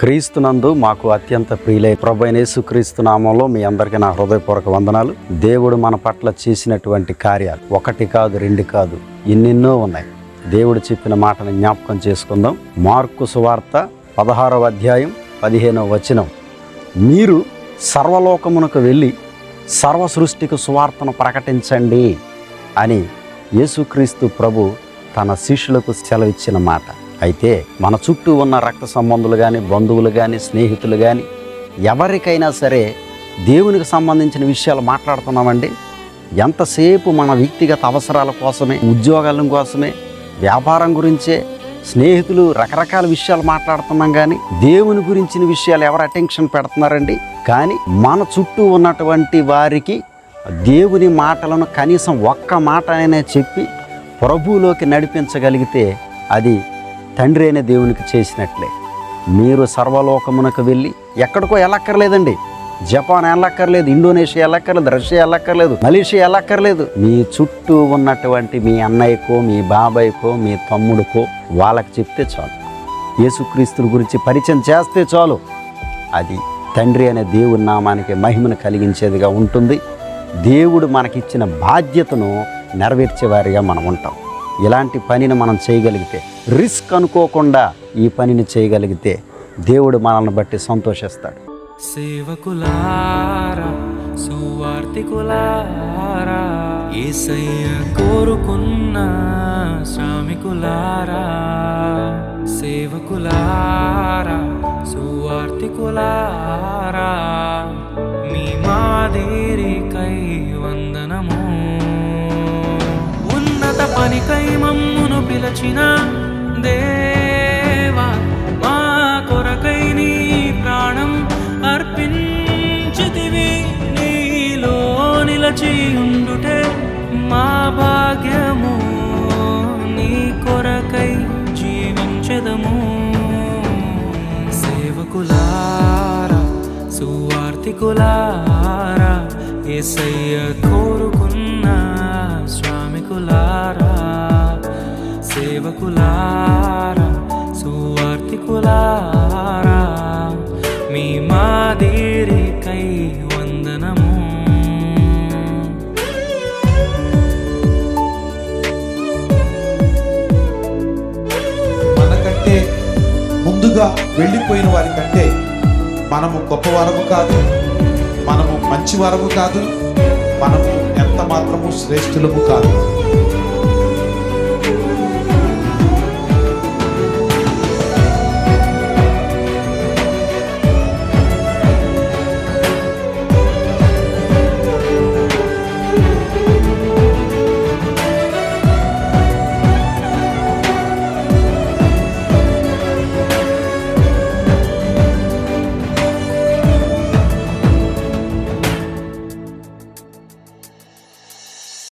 క్రీస్తునందు మాకు అత్యంత ప్రియులై ప్రభు అయిన యేసుక్రీస్తు నామంలో మీ అందరికీ నా హృదయపూర్వక వందనాలు. దేవుడు మన పట్ల చేసినటువంటి కార్యాలు ఒకటి కాదు రెండు కాదు ఎన్నెన్నో ఉన్నాయి. దేవుడు చెప్పిన మాటను జ్ఞాపకం చేసుకుందాం. మార్కు సువార్త పదహారవ అధ్యాయం పదిహేనవ వచనం. మీరు సర్వలోకమునకు వెళ్ళి సర్వ సృష్టికి సువార్తను ప్రకటించండి అని యేసుక్రీస్తు ప్రభు తన శిష్యులకు సెలవిచ్చిన మాట. అయితే మన చుట్టూ ఉన్న రక్త సంబంధులు కానీ బంధువులు కానీ స్నేహితులు కానీ ఎవరికైనా సరే దేవునికి సంబంధించిన విషయాలు మాట్లాడుతున్నామండి. ఎంతసేపు మన వ్యక్తిగత అవసరాల కోసమే ఉద్యోగాల కోసమే వ్యాపారం గురించే స్నేహితులు రకరకాల విషయాలు మాట్లాడుతున్నాం కానీ దేవుని గురించిన విషయాలు ఎవరు అటెన్షన్ పెడుతున్నారండి? కానీ మన చుట్టూ ఉన్నటువంటి వారికి దేవుని మాటలను కనీసం ఒక్క మాట అయినా చెప్పి ప్రభువులోకి నడిపించగలిగితే అది తండ్రి అయిన దేవునికి చేసినట్లే. మీరు సర్వలోకమునకు వెళ్ళి ఎక్కడికో వెళ్ళక్కర్లేదండి. జపాన్ వెళ్ళక్కర్లేదు ఇండోనేషియా వెళ్ళక్కర్లేదు రష్యా వెళ్ళక్కర్లేదు మలేషియా వెళ్ళక్కర్లేదు. మీ చుట్టూ ఉన్నటువంటి మీ అన్నయ్యకో మీ బాబాయ్కో మీ తమ్ముడికో వాళ్ళకి చెప్తే చాలు. యేసుక్రీస్తుని గురించి పరిచయం చేస్తే చాలు. అది తండ్రి అనే దేవుని నామానికి మహిమను కలిగించేదిగా ఉంటుంది. దేవుడు మనకిచ్చిన బాధ్యతను నెరవేర్చేవారిగా మనం ఉంటాం. ఇలాంటి పనిని మనం చేయగలిగితే రిస్క్ అనుకోకుండా ఈ పనిని చేయగలిగితే దేవుడు మనల్ని బట్టి సంతోషిస్తాడు. సేవకులారా సువార్తికులారా ఏసయ్య కోరుకున్న శ్రామికులారా సేవకులారా సువార్తికులారా మీ మాదేరి వచ్చిన దేవా మా కొరకై నీ ప్రాణం అర్పించితివి. నీలో నిలచి ఉండుటే మా భాగ్యము నీ కొరకై జీవించదము. సేవకులారా సువార్తికులారా ఏసయ్య కోరుకున్న శ్రామికులారా సేవకులారా సువార్తికులారా మీ మాదిరికై వందనము. మనకంటే ముందుగా వెళ్ళిపోయిన వారి కంటే మనము గొప్పవారము కాదు మనము మంచి వరము కాదు మనము ఎంత మాత్రము శ్రేష్ఠులము కాదు.